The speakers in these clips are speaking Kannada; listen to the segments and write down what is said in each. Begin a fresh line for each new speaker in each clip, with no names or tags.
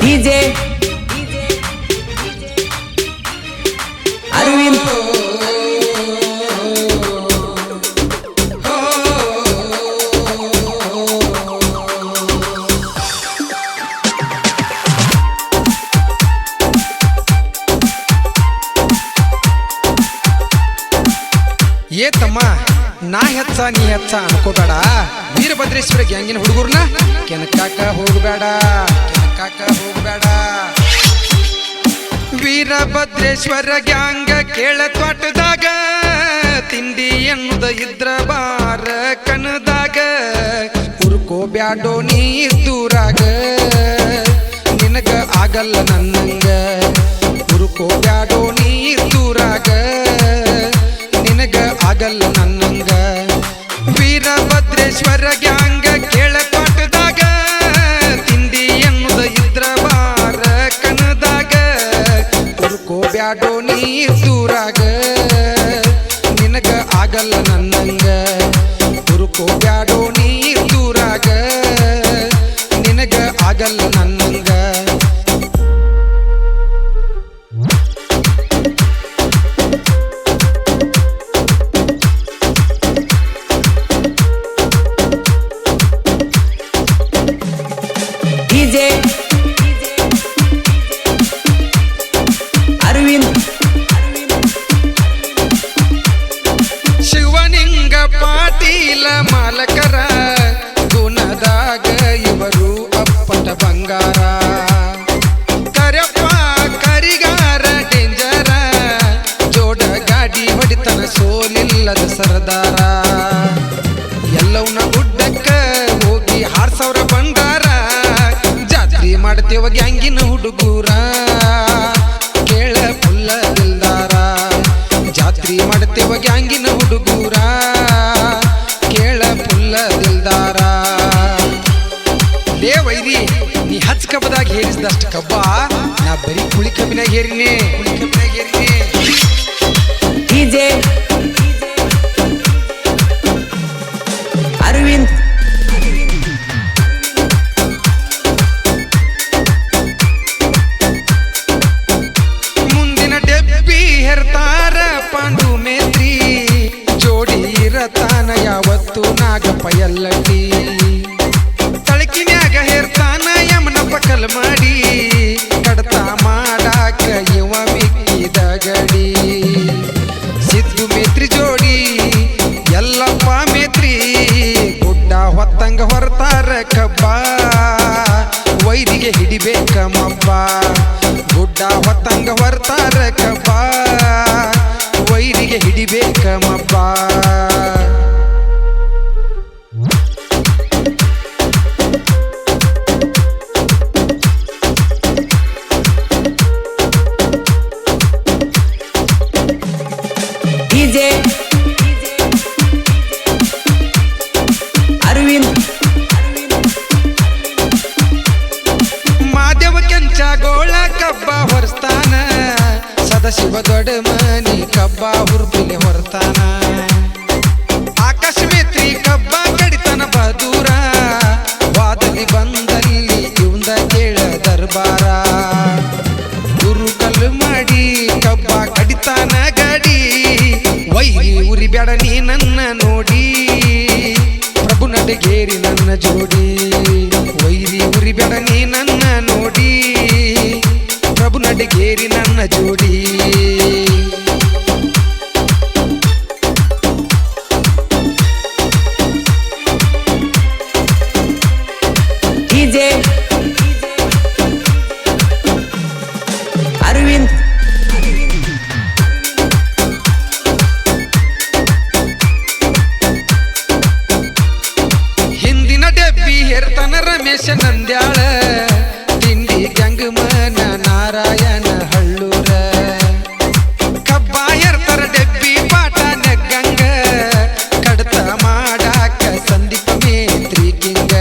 ಡಿಜೆ ಅರವಿಂದ್.
ಏ ತಮ್ಮ ನಾ ಹೆಚ್ಚ ನೀ ಹೆಚ್ಚ ಅನ್ಕೋಬೇಡ. ವೀರಭದ್ರೇಶ್ವರ ಗ್ಯಾಂಗಿನ ಹುಡುಗರ್ನ ಕೆನಕಾಕ ಹೋಗಬೇಡ. ಕೆನಕಾಕ ಹೋಗಬೇಡ ವೀರಭದ್ರೇಶ್ವರ ಗ್ಯಾಂಗ ಕೇಳ ತೋಟದಾಗ ತಿಂಡಿ ಎನ್ನುದ ಇದ್ರ ಬಾರ ಕಣದಾಗ ಹುರ್ಕೋಬ್ಯಾಡೋ ನೀ ದೂರಾಗ. ನಿನಗ ಆಗಲ್ಲ ನನ್ನಂಗ ಹುರ್ಕೋಬ್ಯಾಡೋ ನೀ ದೂರಾಗ ನಿನಗ ಆಗಲ್ಲ ನನ್ನಂಗ. ಹುರ್ಕೋಬ್ಯಾಡೋ ನೀ ದೂರಾಗ ನಿನಗ ಆಗಲ್ಲ ನನ್ನಂಗ. ಮಾಡ್ತೇವ ಗ್ಯಾಂಗಿನ ಹುಡುಗೂರ, ಕೇಳ ಪುಲ್ಲ ದಿಲ್ದಾರ ಜಾತ್ರಿ ಮಾಡ್ತೇವ ಗ್ಯಾಂಗಿನ ಹುಡುಗೂರ, ಕೇಳ ಪುಲ್ಲ ದಿಲ್ದಾರ ಲೇ ವೈರಿ, ನೀ ಹಚ್ ಕಬ್ಬದಾಗ ಹೇರಿಸಿದಷ್ಟು ಕಬ್ಬ, ನಾ ಬರೀ ಕುಳಿ ಕಬ್ಬಿನಾಗ ಹೇರಿನಿ. ಕುಳಿ ಕಬ್ಬಿನಾಗ ಹೇರಿನಿ
ಅರವಿಂದ್
ಎಲ್ಲಟಿ ತಳಕಿನ್ಯಾಗ ಹೇರ್ತಾನ ಯಮನಪ್ಪ ಕಲ್ ಮಾಡಿ. ಕಡತ ಮಾಡಾಕ ಇವ ಮಿಕ್ಕಿದ ಗಡಿ. ಸಿದ್ದು ಮೇತ್ರಿ ಜೋಡಿ ಎಲ್ಲಪ್ಪ ಮೇತ್ರಿ. ಗುಡ್ಡ ಹೊತ್ತಂಗ ಹೊರತಾರ ಕಬ್ಬ. ವೈದಿಗೆ ಹಿಡಿಬೇಕ ಗುಡ್ಡ ಹೊತ್ತಂಗ ಹೊರತಾರ ಕಬ್ಬ. ವೈರಿಗೆ ಹಿಡಿಬೇಕ ಮಬ್ಬ.
ಡಿಜೆ ಅರವಿಂದ್
ಮಾದೇವ ಕೆಂಚ ಗೋಳ ಕಬ್ಬ ಹೊರಸ್ತಾನ ಸದಾಶಿವ ದೊಡ್ಡ ಮನಿ ಕಬ್ಬ ಹುರ್ಪಿಲೆ ನಾರಾಯಣ ಹಳ್ಳೂರ ಕಬ್ಬ ಹೇರ್ತರ ಡೆಬ್ಬಿ ಪಾಟ ನೆಗ್ಗಂಗ. ಕಡತ ಮಾಡಾಕ ಸಂದೀಪ ಮೇತ್ರಿ ಕಿಂಗ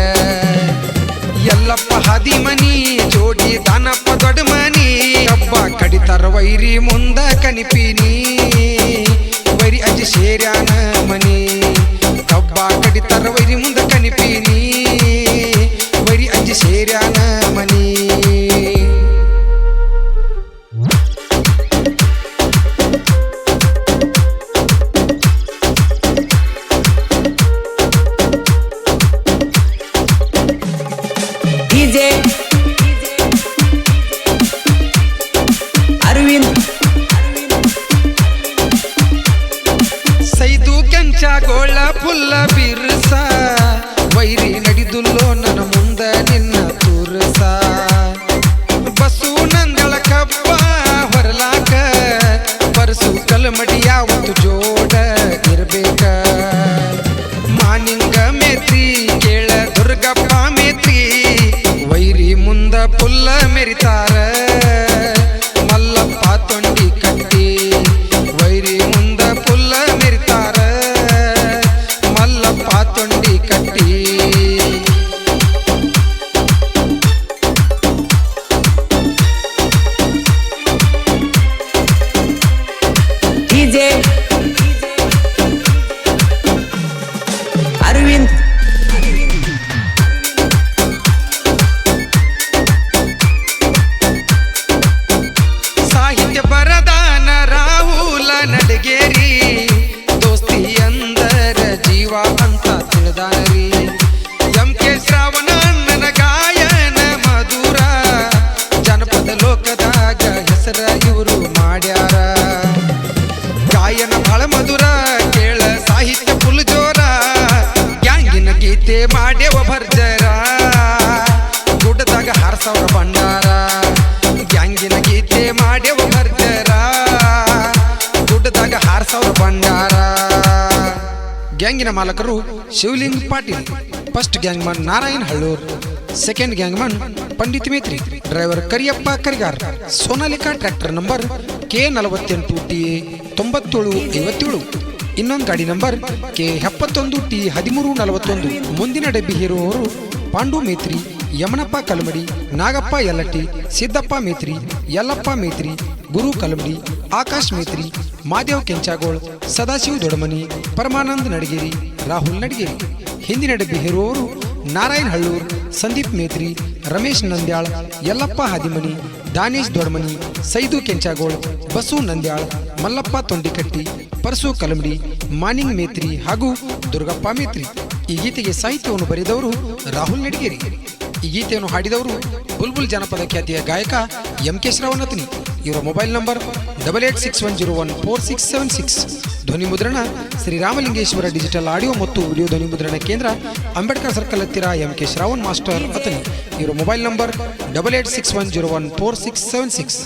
ಎಲ್ಲಪ್ಪ ಹದಿಮನಿ, ಜೋಡಿ ದಾನಪ್ಪ ದೊಡ್ಡ ಮನಿ ಕಬ್ಬ ಕಡಿತಾರ ವೈರಿ ಮುಂದ ಕನಿಪಿನಿ. ವೈರಿ ಅಜ್ಜಿ ಸೇರ್ಯಾನ ಮನಿ. ಕೆಂಚಗೋಳ ಪುಲ್ಲ ಗೀತೆ ಮಾಡ್ಯವ ಗುಡ್ಡದಾಗ ಹಾರಸವ್ರ ಭಂಡಾರ ಗ್ಯಾಂಗಿನ ಮಾಲಕರು Shivaling Patil first gangman Narayan Hallur second gangman Pandit Metri driver Kariyappa Karigar, Sonalika tractor number K ನಲವತ್ತೆಂಟು ಟಿ ತೊಂಬತ್ತೇಳು ಐವತ್ತೇಳು. ಇನ್ನೊಂದು ಗಾಡಿ ನಂಬರ್ ಕೆ ಎಪ್ಪತ್ತೊಂದು ಟಿ ಹದಿಮೂರು ನಲವತ್ತೊಂದು. ಮುಂದಿನ ಡಬ್ಬಿ ಹೇರುವವರು ಪಾಂಡು ಮೇತ್ರಿ. ಯಮನಪ್ಪ ಕಲ್ಮಡಿ, ನಾಗಪ್ಪ ಯಲ್ಲಟ್ಟಿ, ಸಿದ್ದಪ್ಪ ಮೇತ್ರಿ, ಯಲ್ಲಪ್ಪ ಮೇತ್ರಿ, ಗುರು ಕಲಮಡಿ, ಆಕಾಶ್ ಮೇತ್ರಿ, ಮಾದೇವ್ ಕೆಂಚಾಗೋಳ್, ಸದಾಶಿವ್ ದೊಡಮನಿ, ಪರಮಾನಂದ್ ನಡಗೇರಿ, ರಾಹುಲ್ ನಡಗೇರಿ. ಹಿಂದಿನ ಡಬ್ಬಿ ಹೇರುವವರು ನಾರಾಯಣ್ ಹಳ್ಳೂರ್, ಸಂದೀಪ್ ಮೇತ್ರಿ, ರಮೇಶ್ ನಂದ್ಯಾಳ್, ಯಲ್ಲಪ್ಪ ಹಾದಿಮನಿ, ದಾನೇಶ್ ದೊಡಮನಿ, ಸೈದು ಕೆಂಚಾಗೋಳ್, ಬಸು ನಂದ್ಯಾಳ್, ಮಲ್ಲಪ್ಪ ತೊಂಡಿಕಟ್ಟಿ, ಪರಸು ಕಲಮಡಿ, ಮಾನಿಂಗ್ ಮೇತ್ರಿ ಹಾಗೂ ದುರ್ಗಪ್ಪ ಮೇತ್ರಿ. ಈ ಗೀತೆಗೆ ಸಾಹಿತ್ಯವನ್ನು ಬರೆದವರು ರಾಹುಲ್ ನಡಿಗೇರಿ. ಈ ಗೀತೆಯನ್ನು ಹಾಡಿದವರು ಬುಲ್ಬುಲ್ ಜನಪದ ಖ್ಯಾತಿಯ ಗಾಯಕ ಎಂ ಕೆ ಶ್ರವಣತ್ನಿ. ಇವರ mobile number double eight six one zero one four six seven six. ಧ್ವನಿ ಮುದ್ರಣ ಶ್ರೀರಾಮಲಿಂಗೇಶ್ವರ ಡಿಜಿಟಲ್ ಆಡಿಯೋ ಮತ್ತು ವಿಡಿಯೋ ಧ್ವನಿ ಮುದ್ರಣ ಕೇಂದ್ರ ಅಂಬೇಡ್ಕರ್ ಸರ್ಕಲ್ ಹತ್ತಿರ M K Shravan master Athani. ಇವರ mobile number double eight six one zero one four six seven six.